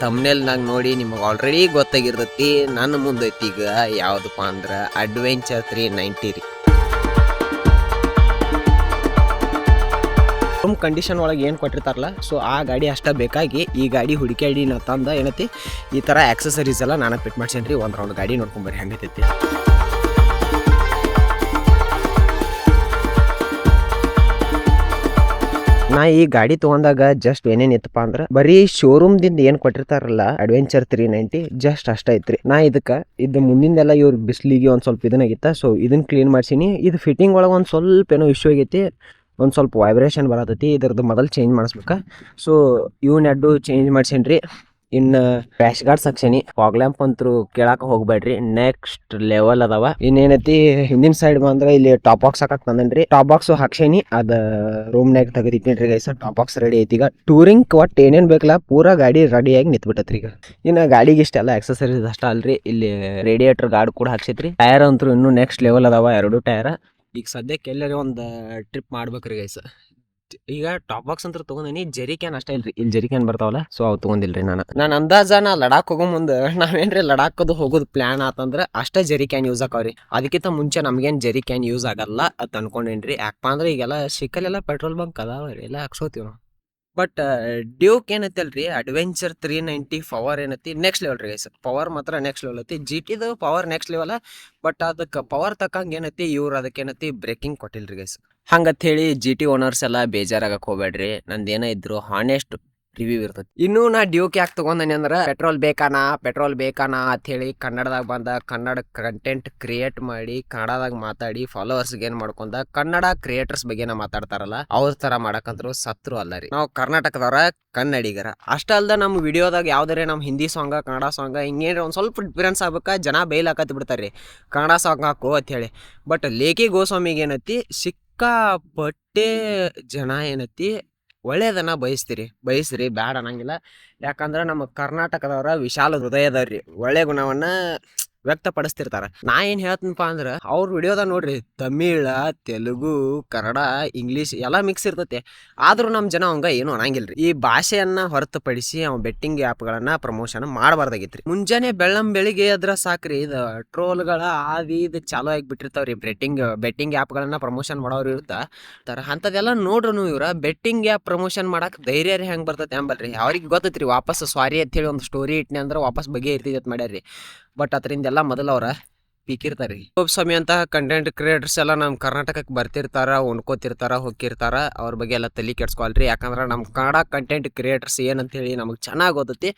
ತಮ್ನೆಲ್ನಾಗ ನೋಡಿ ನಿಮಗೆ ಆಲ್ರೆಡಿ ಗೊತ್ತಾಗಿರ್ತೈತಿ, ನನ್ನ ಮುಂದೈತಿ ಈಗ ಯಾವುದಪ್ಪ ಅಂದ್ರೆ ಅಡ್ವೆಂಚರ್ ತ್ರೀ ನೈಂಟಿ ರೀ. ರೂಮ್ ಕಂಡೀಷನ್ ಒಳಗೆ ಏನು ಕೊಟ್ಟಿರ್ತಾರಲ್ಲ ಸೊ ಆ ಗಾಡಿ ಅಷ್ಟೇ ಬೇಕಾಗಿ ಈ ಗಾಡಿ ಹುಡುಕಾಡಿ ನಾ ತಂದ ಏನೈತಿ, ಈ ಥರ ಆಕ್ಸಸರೀಸ್ ಎಲ್ಲ ನಾನು ಫಿಟ್ ಮಾಡ್ಸೇನಿ ರೀ ಒಂದು ರೌಂಡ್ ಗಾಡಿ ನೋಡ್ಕೊಂಬರ್ರಿ ಹೆಂಗೈತಿ ನಾ ಈ ಗಾಡಿ ತಗೊಂಡಾಗ ಜಸ್ಟ್ ಏನೇನ್ ಇತ್ತಪ್ಪ ಅಂದ್ರ ಬರೀ ಶೋರೂಮ್ ದಿಂದ ಏನ್ ಕೊಟ್ಟಿರ್ತಾರಲ್ಲ ಅಡ್ವೆಂಚರ್ ತ್ರೀ ನೈಂಟಿ ಜಸ್ಟ್ ಅಷ್ಟ ಐತ್ರಿ. ನಾ ಇದಕ್ಕ, ಇದು ಮುಂದಿಂದೆಲ್ಲ ಇವ್ರ ಬಿಸ್ಲಿಗೆ ಒಂದ್ ಸ್ವಲ್ಪ ಇದನ್ನಾಗಿತ್ತ ಸೊ ಇದನ್ನ ಕ್ಲೀನ್ ಮಾಡ್ಸೀನಿ. ಇದು ಫಿಟ್ಟಿಂಗ್ ಒಳಗೆ ಒಂದ್ ಸ್ವಲ್ಪ ಏನೋ ಇಶ್ಯೂ ಆಗೈತಿ, ಒಂದ್ ಸ್ವಲ್ಪ ವೈಬ್ರೇಷನ್ ಬರತೈತಿ, ಇದ್ರದ್ದು ಮೊದಲು ಚೇಂಜ್ ಮಾಡಿಸ್ಬೇಕ. ಸೊ ಇವ್ನ ನೆಡ್ಡು ಚೇಂಜ್ ಮಾಡ್ಸೇನ್ರಿ ಇನ್ನು ರ್ಯಾಶ್ ಗಾರ್ಡ್ ಸಕ್ಷನಿ ಫಾಗ್ ಲ್ಯಾಂಪ್ ಅಂತೂ ಕೇಳಾಕ ಹೋಗ್ಬೇಡ್ರಿ. ನೆಕ್ಸ್ಟ್ ಲೆವೆಲ್ ಅದಾವ. ಇನ್ನೇನೈತಿ, ಹಿಂದಿನ ಸೈಡ್ ಬಂದ್ರೆ ಇಲ್ಲಿ ಟಾಪ್ ಬಾಕ್ಸ್ ಹಾಕಕ್ ತಂದನ್ರಿ ಟಾಪ್ ಬಾಕ್ಸ್ ಹಾಕ್ಸೇನಿ. ಅದ ರೂಮ್ ನಾಗ ತೆಗೆದಿಟ್ಟಿನ್ರಿ ಗೈಸ್ ಟಾಪ್ ಬಾಕ್ಸ್ ರೆಡಿ ಐತಿ ಈಗ. ಟೂರಿಂಗ್ ಒಟ್ಟು ಏನೇನ್ ಬೇಕಲ್ಲ, ಪೂರಾ ಗಾಡಿ ರೆಡಿಯಾಗಿ ನಿಂತ್ಬಿಟ್ಟತ್ರಿ ಈಗ. ಇನ್ನ ಗಾಡಿಗೆ ಇಷ್ಟೆಲ್ಲ ಎಕ್ಸಸರೀಸ್ ಅಷ್ಟ ಅಲ್ರಿ. ಇಲ್ಲಿ ರೇಡಿಯೇಟರ್ ಗಾರ್ಡ್ ಕೂಡ ಹಾಕ್ಸೈತ್ರಿ. ಟೈರ್ ಅಂತೂ ಇನ್ನು ನೆಕ್ಸ್ಟ್ ಲೆವೆಲ್ ಅದಾವ, ಎರಡು ಟೈರ್ ಈಗ ಸದ್ಯಕ್ಕೆ ಎಲ್ಲರೂ ಒಂದು ಟ್ರಿಪ್ ಮಾಡ್ಬೇಕ್ರಿ ಗೈಸ್ ಈಗ ಟಾಪ್ ಬಾಕ್ಸ್ ಅಂತ ತಗೊಂಡಿನಿ. ಜರಿ ಅಷ್ಟೇ ಇಲ್ರಿ. ಇಲ್ಲಿ ಜರಿ ಕ್ಯಾನ್ ಬರ್ತಾವಲ್ಲ ಸೊ ಅವು ತಗೊಂಡಿಲ್ರಿ ನಾನು. ನಾನು ಅಂದಾಜ ನಾ ಲಡಾಖ್ ಹೋಗೋ ಮುಂದೆ ನಾವೇನ್ರಿ ಅದು ಹೋಗೋದು ಪ್ಲಾನ್ ಆತಂದ್ರೆ ಅಷ್ಟೇ ಜೆರಿ ಕ್ಯಾನ್ ಯೂಸ್ ಆಕಾವ್ರಿ ಅದಕ್ಕಿಂತ ಮುಂಚೆ ನಮ್ಗೇನು ಜೆರಿ ಕ್ಯಾನ್ ಯೂಸ್ ಆಗಲ್ಲ ಅಂತ ಅನ್ಕೊಂಡೇನ್ರಿ. ಯಾಕಪ್ಪ ಅಂದ್ರೆ ಈಗೆಲ್ಲ ಸಿಕ್ಕಲ್ಲೆಲ್ಲ ಪೆಟ್ರೋಲ್ ಬಂಕ್ ಅದಾವ ಎಲ್ಲ ಹಾಕ್ಸೋತೀವಿ ನಾವು. ಬಟ್ ಡ್ಯೂಕ್ ಏನೈತಲ್ರಿ ಅಡ್ವೆಂಚರ್ ತ್ರೀ ನೈಂಟಿ ಪವರ್ ಏನೈತಿ? ನೆಕ್ಸ್ಟ್ ಲೆವೆಲ್ ರೀ ಗೈಸ್ ಪವರ್ ಮಾತ್ರ ನೆಕ್ಸ್ಟ್ ಲೆವೆಲ್ ಐತಿ. ಜಿ ಟಿದು ಪವರ್ ನೆಕ್ಸ್ಟ್ ಲೆವೆಲ್ ಬಟ್ ಅದಕ್ಕೆ ಪವರ್ ತಕ್ಕಂಗೆ ಏನೈತಿ? ಇವ್ರು ಅದಕ್ಕೆ ಏನೈತಿ? ಬ್ರೇಕಿಂಗ್ ಕೊಟ್ಟಿಲ್ರಿ ಗೈಸ್ ಹಂಗಂತ ಹೇಳಿ ಜಿ ಟಿ ಓನರ್ಸ್ ಎಲ್ಲ ಬೇಜಾರಾಗಕ್ಕೆ ಹೋಗ್ಬೇಡ್ರಿ. ನಂದೇನ ಇದ್ರು ಹಾನೆಸ್ಟ್ ರಿವ್ಯೂ ಇರ್ತದೆ ಇನ್ನು ನಾ ಡ್ಯೂಕ್ ಯಾಕೆ ತಗೊಂಡನಿ ಅಂದ್ರೆ ಪೆಟ್ರೋಲ್ ಬೇಕಾನಾ ಪೆಟ್ರೋಲ್ ಬೇಕಾನಾ ಅಂತ ಹೇಳಿ ಕನ್ನಡದಾಗ ಬಂದ ಕನ್ನಡ ಕಂಟೆಂಟ್ ಕ್ರಿಯೇಟ್ ಮಾಡಿ ಕನ್ನಡದಾಗ ಮಾತಾಡಿ ಫಾಲೋವರ್ಸ್ ಏನ್ ಮಾಡ್ಕೊಂಡ ಕನ್ನಡ ಕ್ರಿಯೇಟರ್ಸ್ ಬಗ್ಗೆ ನಾ ಮಾತಾಡ್ತಾರಲ್ಲ, ಅವ್ರ ತರ ಮಾಡಕಂದ್ರು ಸತ್ರು ಅಲ್ಲ ರೀ. ನಾವು ಕರ್ನಾಟಕದವರ ಕನ್ನಡಿಗರ. ಅಷ್ಟ ಅಲ್ದ ನಮ್ಮ ವಿಡಿಯೋದಾಗ ಯಾವ್ದಾರೆ ನಮ್ಮ ಹಿಂದಿ ಸಾಂಗ ಕನ್ನಡ ಸಾಂಗ್ ಹಿಂಗೇನ್ರ ಒಂದು ಸ್ವಲ್ಪ ಡಿಫ್ರೆನ್ಸ್ ಆಗ್ಬೇಕ, ಜನ ಬೈಲ್ ಹಾಕತ್ ಬಿಡ್ತಾರೆ ಕನ್ನಡ ಸಾಂಗ್ ಹಾಕು ಅಂತ ಹೇಳಿ ಬಟ್ ಲೇಖಿ ಗೋಸ್ವಾಮಿಗೆ ಸಿಕ್ಕ ಸಿಕ್ಕಾಪಟ್ಟೆ ಜನ ಏನೈತಿ ಒಳ್ಳೇದನ್ನ ಬಯಸ್ತೀರಿ ಬಯಸ್ರಿ ಬ್ಯಾಡ ಅನ್ನಂಗಿಲ್ಲ. ಯಾಕಂದ್ರೆ ನಮ್ಮ ಕರ್ನಾಟಕದವರ ವಿಶಾಲ ಹೃದಯದವ್ರಿ. ಒಳ್ಳೆಯ ಗುಣವನ್ನ ವ್ಯಕ್ತಪಡಿಸ್ತಿರ್ತಾರ. ನಾ ಏನ್ ಹೇಳ್ತೀನಪ್ಪ ಅಂದ್ರೆ ಅವ್ರ ವಿಡಿಯೋದಾಗ ನೋಡ್ರಿ, ತಮಿಳ, ತೆಲುಗು, ಕನ್ನಡ, ಇಂಗ್ಲಿಷ್ ಎಲ್ಲ ಮಿಕ್ಸ್ ಇರ್ತೈತಿ. ಆದ್ರೂ ನಮ್ಮ ಜನ ಅವಂಗ ಏನು ಅನ್ನಂಗಿಲ್ರಿ. ಈ ಭಾಷೆಯನ್ನ ಹೊರತುಪಡಿಸಿ ಅವ್ ಬೆಟ್ಟಿಂಗ್ ಆ್ಯಪ್ಗಳನ್ನ ಪ್ರಮೋಷನ್ ಮಾಡಬಾರ್ದಾಗಿತ್ರಿ. ಮುಂಜಾನೆ ಬೆಳ್ಳಂ ಬೆಳಿಗ್ಗೆ ಅದ್ರ ಸಾಕ್ರಿ, ಇದು ಟ್ರೋಲ್ಗಳ ಆದಿ ಇದು ಚಾಲೂ ಆಗಿಬಿಟ್ಟಿರ್ತಾವ್ರಿ. ಬೆಟ್ಟಿಂಗ್ ಬೆಟ್ಟಿಂಗ್ ಆ್ಯಪ್ಗಳನ್ನ ಪ್ರಮೋಷನ್ ಮಾಡೋರು ಇರ್ತಾ ತರ ಅಂಥದ್ದೆಲ್ಲ ನೋಡ್ರು ಇವ್ರ. ಬೆಟ್ಟಿಂಗ್ ಆ್ಯಪ್ ಪ್ರಮೋಷನ್ ಮಾಡಕ್ ಧೈರ್ಯ ರೀ ಹೆಂಗ್ ಬರ್ತೈತೆ ಅಂಬಲ್ರಿ. ಅವ್ರಿಗೆ ಗೊತ್ತೈತ್ರಿ, ವಾಪಸ್ ಸ್ವಾರಿ ಅಂತ ಹೇಳಿ ಒಂದು ಸ್ಟೋರಿ ಇಟ್ನಿ ಅಂದ್ರೆ ವಾಪಸ್ ಬಗೆ ಇರ್ತೈತಿ ಮಾಡ್ಯಾರ್ರಿ. ಬಟ್ ಅದರಿಂದ ಎಲ್ಲ ಮೊದಲು ಅವ್ರ ಪೀಕಿರ್ತಾರ್ರಿ ಸ್ವಾಮಿ ಅಂತ ಕಂಟೆಂಟ್ ಕ್ರಿಯೇಟರ್ಸ್ ಎಲ್ಲ ನಮ್ಮ ಕರ್ನಾಟಕಕ್ಕೆ ಬರ್ತಿರ್ತಾರ, ಉಣ್ಕೋತಿರ್ತಾರ ಹೋಗಿರ್ತಾರ ಅವ್ರ ಬಗ್ಗೆ ಎಲ್ಲ ತಲೆ ಕೆಡ್ಸ್ಕೊಳ್ರಿ. ಯಾಕಂದ್ರೆ ನಮ್ಮ ಕನ್ನಡ ಕಂಟೆಂಟ್ ಕ್ರಿಯೇಟರ್ಸ್ ಏನಂತ ಹೇಳಿ ನಮಗೆ ಚೆನ್ನಾಗಿ ಓದುತ್ತೆ.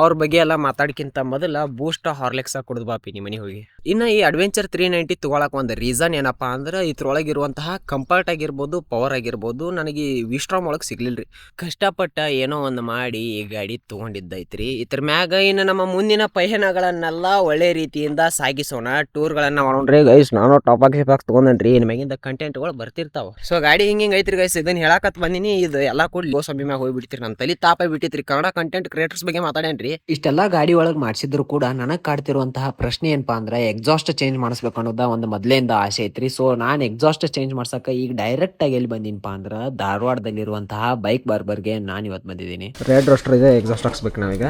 ಅವ್ರ ಬಗ್ಗೆ ಎಲ್ಲ ಮಾತಾಡ್ಕಿಂತ ಮೊದಲ ಬೂಸ್ಟ್ ಹಾರ್ಲೆಕ್ಸ ಕುಡಿದು ಬಾಪಿ ನಿಮ್ಮ ಮನೆ ಹೋಗಿ. ಇನ್ನು ಈ ಅಡ್ವೆಂಚರ್ ತ್ರೀ ನೈಂಟಿ ತೊಗೊಳಕ್ಕೆ ಒಂದು ರೀಸನ್ ಏನಪ್ಪ ಅಂದ್ರೆ ಇದ್ರೊಳಗಿರುವಂತಹ ಕಂಫರ್ಟ್ ಆಗಿರ್ಬೋದು ಪವರ್ ಆಗಿರ್ಬೋದು, ನನಗೆ ವಿಶ್ರಾಮ್ ಒಳಗೆ ಸಿಗ್ಲಿಲ್ರಿ. ಕಷ್ಟಪಟ್ಟ ಏನೋ ಒಂದು ಮಾಡಿ ಈ ಗಾಡಿ ತೊಗೊಂಡಿದ್ದೈತ್ರಿ. ಇದ್ರ ಮ್ಯಾಗ ಇನ್ನು ನಮ್ಮ ಮುಂದಿನ ಪಯಣಗಳನ್ನೆಲ್ಲ ಒಳ್ಳೆ ರೀತಿಯಿಂದ ಸಾಗಿಸೋಣ. ಟೂರ್ಗಳನ್ನ ರೀ ಗೈಸ್ ನಾನು ಟಾಪಾಕ್ ಶಿಪಾಕ್ ರೀ ಇನ್ ಮ್ಯಾಗಿಂದ ಕಂಟೆಂಟ್ಗಳು ಬರ್ತಿರ್ತಾವ. ಸೊ ಗಾಡಿ ಹಿಂಗೆ ಹಿಂಗೆ ಐತ್ರಿ ಗೈಸ್ ಇದನ್ನ ಹೇಳಕತ್ ಬಂದಿನಿ. ಇದು ಎಲ್ಲ ಕೂಡಿ ಗೋಸ್ವಾಮಿ ಮ್ಯಾಗ ಹೋಗ್ಬಿಡ್ತೀರಿ ನನ್ನ ತಲೆ ತಾಪ ಬಿಟ್ಟಿತ್ರಿ. ಕನ್ನಡ ಕಂಟೆಂಟ್ ಕ್ರಿಯೇಟರ್ಸ್ ಬಗ್ಗೆ ಮಾತಾಡೇನ್ರಿ. ಇಷ್ಟೆಲ್ಲ ಗಾಡಿ ಒಳಗೆ ಮಾಡಿಸಿದ್ರು ಕೂಡ ನನಗೆ ಕಾಡ್ತಿರುವಂತಹ ಪ್ರಶ್ನೆ ಏನಪ್ಪಾ ಅಂದ್ರೆ ಎಕ್ಸಾಸ್ಟ್ ಚೇಂಜ್ ಮಾಡಿಸ್ಬೇಕು ಅನ್ನೋದ ಒಂದು ಮೊದಲಿಂದ ಆಸೆ ಐತ್ರಿ. ಸೊ ನಾನು ಎಕ್ಸಾಸ್ಟ್ ಚೇಂಜ್ ಮಾಡ್ಸಕ್ಕೆ ಈಗ ಡೈರೆಕ್ಟ್ ಆಗಿ ಎಲ್ಲಿ ಬಂದಿನಪ್ಪ ಅಂದ್ರೆ ಧಾರವಾಡದಲ್ಲಿರುವಂತಹ ಬೈಕ್ ಬಾರ್ಬರ್ಗೆ ನಾನು ಇವತ್ತು ಬಂದಿದ್ದೀನಿ. ರೆಡ್ ರೋಸ್ಟರ್ ಇದೆ ಎಕ್ಸಾಸ್ಟ್ ಹಾಕ್ಸ್ಬೇಕು ನಾವೀಗ.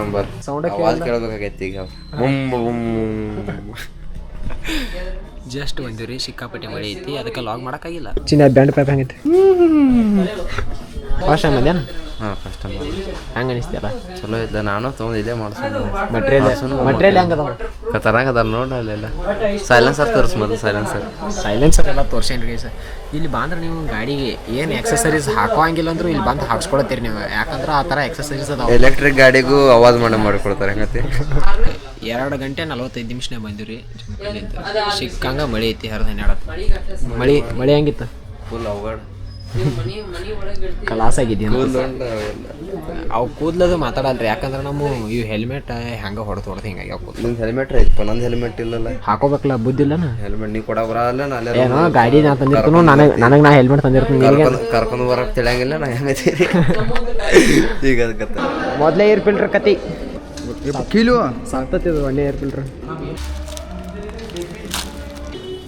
ನಂಬರ್ ಸೌಂಡ್ ಕೇಳಬೇಕಾಗೈತಿ ಈಗ. ಬುಮ್ ಬುಮ್. ಜಸ್ಟ್ ಬಂದಿವ್ರಿ ಸಿಕ್ಕಾಪಟ್ಟೆ ಮಳೆ ಐತಿ ಅದಕ್ಕೆ ಲಾಗ್ ಮಾಡೋಕ್ಕಾಗಿಲ್ಲ. ಚಿನ್ನ ಬ್ಯಾಂಡ್ ಪೈಪ್ ಹೆಂಗೈತಿ? ಫಾಸ್ಟ್ ಮಧ್ಯಾಹ್ನ? ಹಾಂ ಕಸ್ಟಮರ್ ಹೆಂಗೆ ಅನಿಸ್ತಿಯಲ್ಲ ಚಲೋ ಇದ್ದ ನಾನು ತೊಗೊಂಡು ಇಲ್ಲೇ ಮಾಡ್ಸೋಣ. ಮಟ್ರಿಯಲ್ ಮಟ್ರಿಯಲ್ ಹೆಂಗೆ ಖತರಾಗ ಅದಾರ ನೋಡಿ ಅಲ್ಲೆಲ್ಲ ಸೈಲೆನ್ಸರ್ ತೋರಿಸ್ ಮೊದಲು ಸೈಲೆನ್ಸರ್ ಸೈಲೆನ್ಸರ್ ಎಲ್ಲ ತೋರ್ಸೇನ್ರಿ ಸರ್ ಇಲ್ಲಿ ಬಂದ್ರೆ ನೀವು ಗಾಡಿಗೆ ಏನು ಎಕ್ಸಸರೀಸ್ ಹಾಕೋಂಗಿಲ್ಲ ಅಂದ್ರೆ ಇಲ್ಲಿ ಬಂದು ಹಾಕ್ಸ್ಕೊಳತ್ತೀರಿ ನೀವು. ಯಾಕಂದ್ರೆ ಆ ಥರ ಎಕ್ಸಸರೀಸ್ ಅದಾವ. ಎಲೆಕ್ಟ್ರಿಕ್ ಗಾಡಿಗೂ ಅವಾಜ್ ಮಾಡಿ ಮಾಡಿಕೊಡ್ತಾರೆ ಹೆಂಗತಿ? ಎರಡು ಗಂಟೆ ನಲವತ್ತೈದು ನಿಮಿಷನೇ ಬಂದಿವ್ರಿ. ಸಿಕ್ಕಂಗೆ ಮಳೆ ಐತಿ ಹರಿದ ಹನ್ನೆರಡು ಮಳೆ ಮಳೆ ಹೆಂಗಿತ್ತು? ಫುಲ್ ಅವಘಡ. ಕಲಾಸ್ ಆಗಿದ್ದೀನಿ ಅವು ಕೂದ್ಲದು ಮಾತಾಡಲ್ರಿ ಯಾಕಂದ್ರೆ ನಮ್ಮ ಇವು ಹೆಲ್ಮೆಟ್ ಹೆಂಗ ಹೊಡೆದು ಹೊಡೆದು ಕೂದ್ಲು. ನಿಂದು ಹೆಲ್ಮೆಟ್ ಐತಪ್ಪ ನಂದು ಹೆಲ್ಮೆಟ್ ಇಲ್ಲಲ್ಲ. ಹಾಕೋಬೇಕಲ್ಲ ಬುದ್ಧಿಲ್ಲನ ಹೆಲ್ಮೆಟ್ ನೀ ಕೊಡ ಬರಲ್ಲ ನಾನು ಏನೋ ಗಾಡಿ ನಾ ತಂದಿರ್ತೀನಿ ನನಗೆ ನನಗೆ ನಾ ಹೆಲ್ಮೆಟ್ ತಂದಿರ್ತೀನಿ ಕರ್ಕೊಂಡು ಬರಕ್ಕೆ ಬರಕ್ ತಿಳಿಯಂಗಿಲ್ಲ ನಾ ಹೆಂಗೈತಿ ಈಗ ಅದಕ್ಕೆ ಮೊದಲೇ ಏರ್ ಫಿಲ್ಟರ್ ಕತಿ ಕಿಲೋ? ಒಳ್ಳೆ ಏರ್ ಫಿಲ್ಟರ್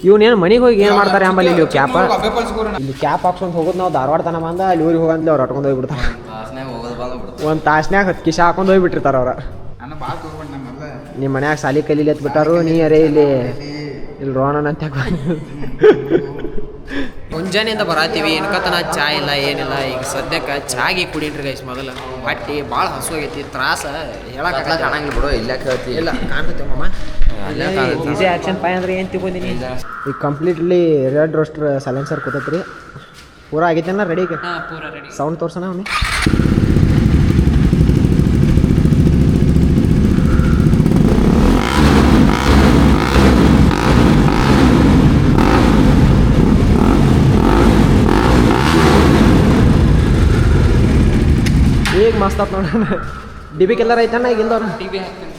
ಇವ್ನೇನು ಮನೆಗೆ ಹೋಗಿ ಏನು ಮಾಡ್ತಾರೆ ಅಂಬಲ್ಲಿ ಇಲ್ಲಿ ಕ್ಯಾಪ? ಇಲ್ಲಿ ಕ್ಯಾಪ್ ಹಾಕ್ಸ್ಕೊಂಡು ಹೋಗೋದು ನಾವು ಧಾರವಾಡ ತನ ಬಂದ ಅಲ್ಲಿ ಊರಿಗೆ ಹೋಗಂತಲೇ ಅವ್ರು ಹಟ್ಕೊಂಡು ಹೋಗ್ಬಿಡ್ತಾರೆ. ಒಂದು ತಾಸ್ನ್ಯಾಗ ಹತ್ತು ಕಿಶ ಹಾಕೊಂಡು ಹೋಗ್ಬಿಟ್ಟಿರ್ತಾರ ಅವ್ರ. ನಿಮ್ಮ ಮನ್ಯಾಗ ಸಾಲಿ ಕಲೀಲಿ ಬಿಟ್ಟಾರು ನೀ ಅರೇ ಇಲ್ಲಿ ಇಲ್ಲಿ ರೋಣನ ಅಂತ ಮುಂಜಾನೆಯಿಂದ ಬರಾತೀವಿ ಇನ್ಕತನ ಚಾ ಇಲ್ಲ ಏನಿಲ್ಲ. ಈಗ ಸದ್ಯಕ್ಕೆ ಚಾಗಿ ಕುಡಿನ್ರಿ ಗೈಸ್ ಮೊದಲು. ಹೊಟ್ಟಿ ಭಾಳ ಹಸುವಾಗೈತಿ ತ್ರಾಸ ಹೇಳಕ್ ಕಾಣಂಗಿಲ್ಲ ಬಿಡು ಇಲ್ಲ ಕೇಳ್ತಿ. ಇಲ್ಲ ಕಾಣ್ತೈತೆ ಮಮ್ಮ. ಈಸಿ ಆಕ್ಷನ್ ಪೈ ಅಂದ್ರೆ ಏನು ತಿಳ್ಕೊಂಡಿನಿ? ಈಗ ಕಂಪ್ಲೀಟ್ಲಿ ರೆಡ್ ರೋಸ್ಟರ್ ಸೈಲೆನ್ಸರ್ ಕೂತೈತ್ರಿ ಪೂರಾ ಆಗೈತೆ ರೆಡಿ ಹಾಂ ಪೂರ ರೆಡಿ ಸೌಂಡ್ ತೋರ್ಸೋಣ ಅವನಿ ಈಗ ಮಸ್ತ್ ಆತ್ ನೋಡೋಣ ಡಿ ಬಿ ಕಿಲ್ಲರ್ ಐತಣ್ಣ ಈಗ ಇಲ್ದವ್ರ ಡಿ ಬಿ ಹಾಕ್ತೀನಿ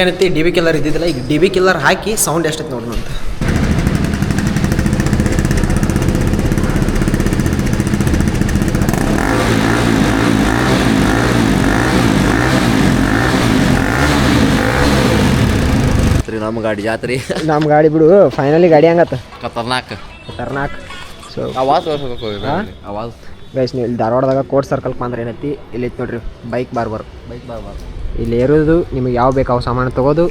ಏನೈತಿ ಡಿ ಬಿ ಕಿಲ್ಲರ್ ಇದ್ದಿದ್ದಿಲ್ಲ ಈಗ ಡಿ ಬಿ ಕಿಲ್ಲರ್ ಹಾಕಿ ಸೌಂಡ್ ಎಷ್ಟೈತೆ ನೋಡೋಣ ಅಂತ. ರೀ ನಮ್ಮ ಗಾಡಿ ಜಾತ್ರಿ. ನಮ್ಮ ಗಾಡಿ ಬಿಡು ಫೈನಲಿ ಗಾಡಿ ಹಂಗತ್ತ. ಖತರ್ನಾಕ್. ಖತರ್ನಾಕ್. ಸೊ ಆವಾಜ್? ಆವಾಜ್ ಗೈಸ್ ನೀವು ಇಲ್ಲಿ ಧಾರವಾಡದಾಗ ಕೋರ್ಟ್ ಸರ್ಕಲ್ ಬಂದ್ರೆ ಏನೈತಿ? ಇಲ್ಲಿ ನೋಡ್ರಿ ಬೈಕ್ ಬಾರ್ಬರ್ ಬೈಕ್ ಬಾರ್ ಇಲ್ಲಿ ಇರೋದು ನಿಮಗೆ ಯಾವ ಬೇಕು ಅವು ಸಾಮಾನು ತೊಗೋದು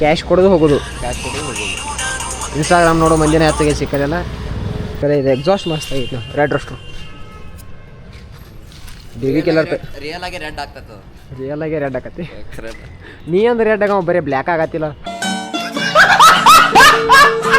ಕ್ಯಾಶ್ ಕೊಡೋದು ಹೋಗೋದು. ಕ್ಯಾಶ್ ಕೊಡೋದು ಹೋಗೋದು. ಇನ್ಸ್ಟಾಗ್ರಾಮ್ ನೋಡೋ ಮಂದಿನ ಹೆಚ್ಚಿಗೆ ಸಿಕ್ಕದಲ್ಲ. ಕರೆ ಇದು ಎಕ್ಸಾಸ್ಟ್ ಮಸ್ತ್ ಆಗಿತ್ತು ನಾವು red rooster baby killer real ಆಗಿ ರೆಡ್ ಆಗ್ತದ ರಿಯಲ್ ಆಗಿ ರೆಡ್ ಆಕತಿ ನೀ ಅಂದ್ರೆ ರೆಡ್ ಆಗ ಬರೀ ಬ್ಲ್ಯಾಕ್ ಆಗತ್ತಿಲ್ಲ.